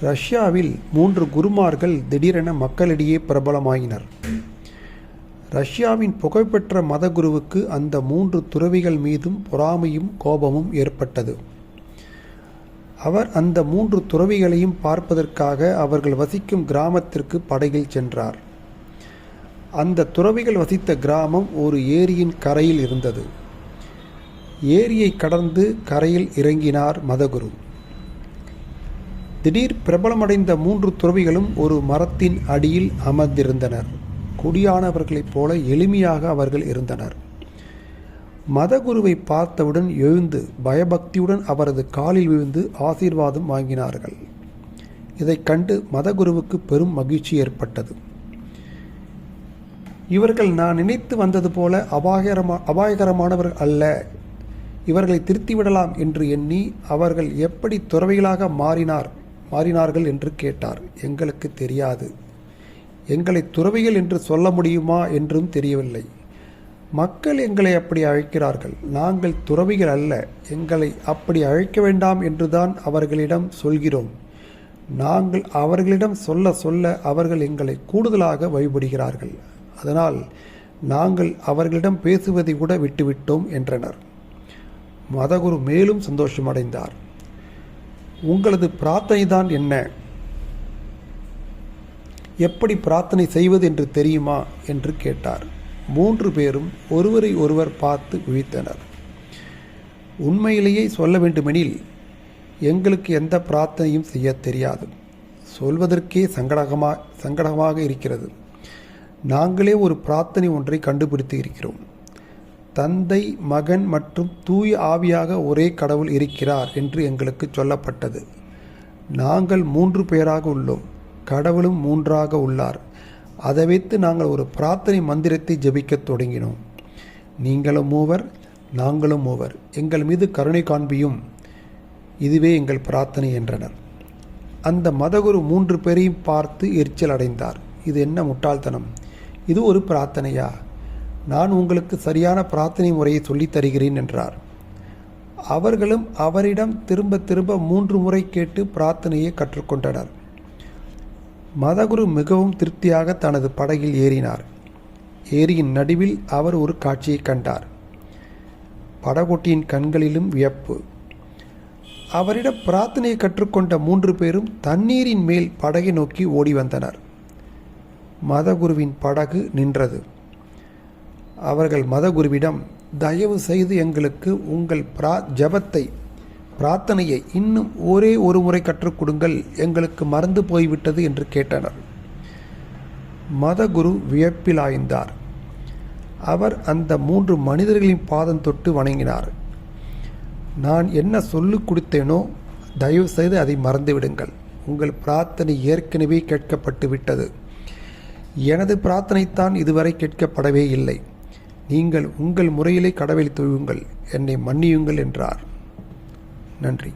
ரஷ்யாவில் மூன்று குருமார்கள் திடீரென மக்களிடையே பிரபலமாயினர். ரஷ்யாவின் புகழ்பெற்ற மதகுருவுக்கு அந்த மூன்று துறவிகள் மீதும் பொறாமையும் கோபமும் ஏற்பட்டது. அவர் அந்த மூன்று துறவிகளையும் பார்ப்பதற்காக அவர்கள் வசிக்கும் கிராமத்திற்கு படகில் சென்றார். அந்த துறவிகள் வசித்த கிராமம் ஒரு ஏரியின் கரையில் இருந்தது. ஏரியை கடந்து கரையில் இறங்கினார் மதகுரு. திடீர் பிரபலமடைந்த மூன்று துறவிகளும் ஒரு மரத்தின் அடியில் அமர்ந்திருந்தனர். குடியானவர்களைப் போல எளிமையாக அவர்கள் இருந்தனர். மதகுருவை பார்த்தவுடன் எழுந்து பயபக்தியுடன் அவரது காலில் விழுந்து ஆசீர்வாதம் வாங்கினார்கள். இதைக் கண்டு மதகுருவுக்கு பெரும் மகிழ்ச்சி ஏற்பட்டது. இவர்கள் நான் நினைத்து வந்தது போல அபாயகரமா அபாயகரமானவர்கள் அல்ல. இவர்களை திருத்திவிடலாம் என்று எண்ணி அவர்கள் எப்படி துறவிகளாக மாறினார்? மாறினார்கள் என்று கேட்டார். எங்களுக்கு தெரியாது. எங்களை துறவிகள் என்று சொல்ல முடியுமா என்றும் தெரியவில்லை. மக்கள் எங்களை அப்படி அழைக்கிறார்கள். நாங்கள் துறவிகள் அல்ல. எங்களை அப்படி அழைக்க வேண்டாம் என்றுதான் அவர்களிடம் சொல்கிறோம். நாங்கள் அவர்களிடம் சொல்ல சொல்ல அவர்கள் எங்களை கூடுதலாக வழிபடுகிறார்கள். அதனால் நாங்கள் அவர்களிடம் பேசுவதை கூட விட்டுவிட்டோம் என்றனர். மதகுரு மேலும் சந்தோஷமடைந்தார். உங்களது பிரார்த்தனை தான் என்ன? எப்படி பிரார்த்தனை செய்வது என்று தெரியுமா? என்று கேட்டார். மூன்று பேரும் ஒருவரை ஒருவர் பார்த்து விழித்தனர். உண்மையிலேயே சொல்ல வேண்டுமெனில் எங்களுக்கு எந்த பிரார்த்தனையும் செய்ய தெரியாது. சொல்வதற்கே சங்கடகமாக சங்கடமாக இருக்கிறது. நாங்களே ஒரு பிரார்த்தனை ஒன்றை கண்டுபிடித்து இருக்கிறோம். தந்தை மகன் மற்றும் தூய ஆவியாக ஒரே கடவுள் இருக்கிறார் என்று எங்களுக்கு சொல்லப்பட்டது. நாங்கள் மூன்று பேராக உள்ளோம். கடவுளும் மூன்றாக உள்ளார். அதை வைத்து நாங்கள் ஒரு பிரார்த்தனை மந்திரத்தை ஜபிக்கத் தொடங்கினோம். நீங்களும் மூவர் நாங்களும் மூவர். எங்கள் மீது கருணை காண்பியும். இதுவே எங்கள் பிரார்த்தனை என்றனர். அந்த மதகுரு மூன்று பேரையும் பார்த்து எரிச்சல் அடைந்தார். இது என்ன முட்டாள்தனம். இது ஒரு பிரார்த்தனையா? நான் உங்களுக்கு சரியான பிரார்த்தனை முறையை சொல்லித் தருகிறேன் என்றார். அவர்களும் அவரிடம் திரும்ப திரும்ப மூன்று முறை கேட்டு பிரார்த்தனையை கற்றுக்கொண்டனர். மதகுரு மிகவும் திருப்தியாக தனது படகில் ஏறினார். ஏரியின் நடுவில் அவர் ஒரு காட்சியை கண்டார். படகோட்டியின் கண்களிலும் வியப்பு. அவரிடம் பிரார்த்தனையை கற்றுக்கொண்ட மூன்று பேரும் தண்ணீரின் மேல் படகை நோக்கி ஓடி வந்தனர். மதகுருவின் படகு நின்றது. அவர்கள் மதகுருவிடம் தயவு செய்து எங்களுக்கு உங்கள் பிரா ஜபத்தை பிரார்த்தனையை இன்னும் ஒரே ஒரு முறை கற்றுக் கொடுங்கள். எங்களுக்கு மறந்து போய்விட்டது என்று கேட்டனர். மதகுரு வியப்பிலாய்ந்தார். அவர் அந்த மூன்று மனிதர்களின் பாதம் தொட்டு வணங்கினார். நான் என்ன சொல்லிக் கொடுத்தேனோ தயவு செய்து அதை மறந்துவிடுங்கள். உங்கள் பிரார்த்தனை ஏற்கனவே கேட்கப்பட்டு விட்டது எனது பிரார்த்தனைத்தான் இதுவரை கேட்கப்படவே இல்லை. நீங்கள் உங்கள் முறையிலே கடவுளை தொழுவுங்கள் என்னை மன்னியுங்கள் என்றார். நன்றி.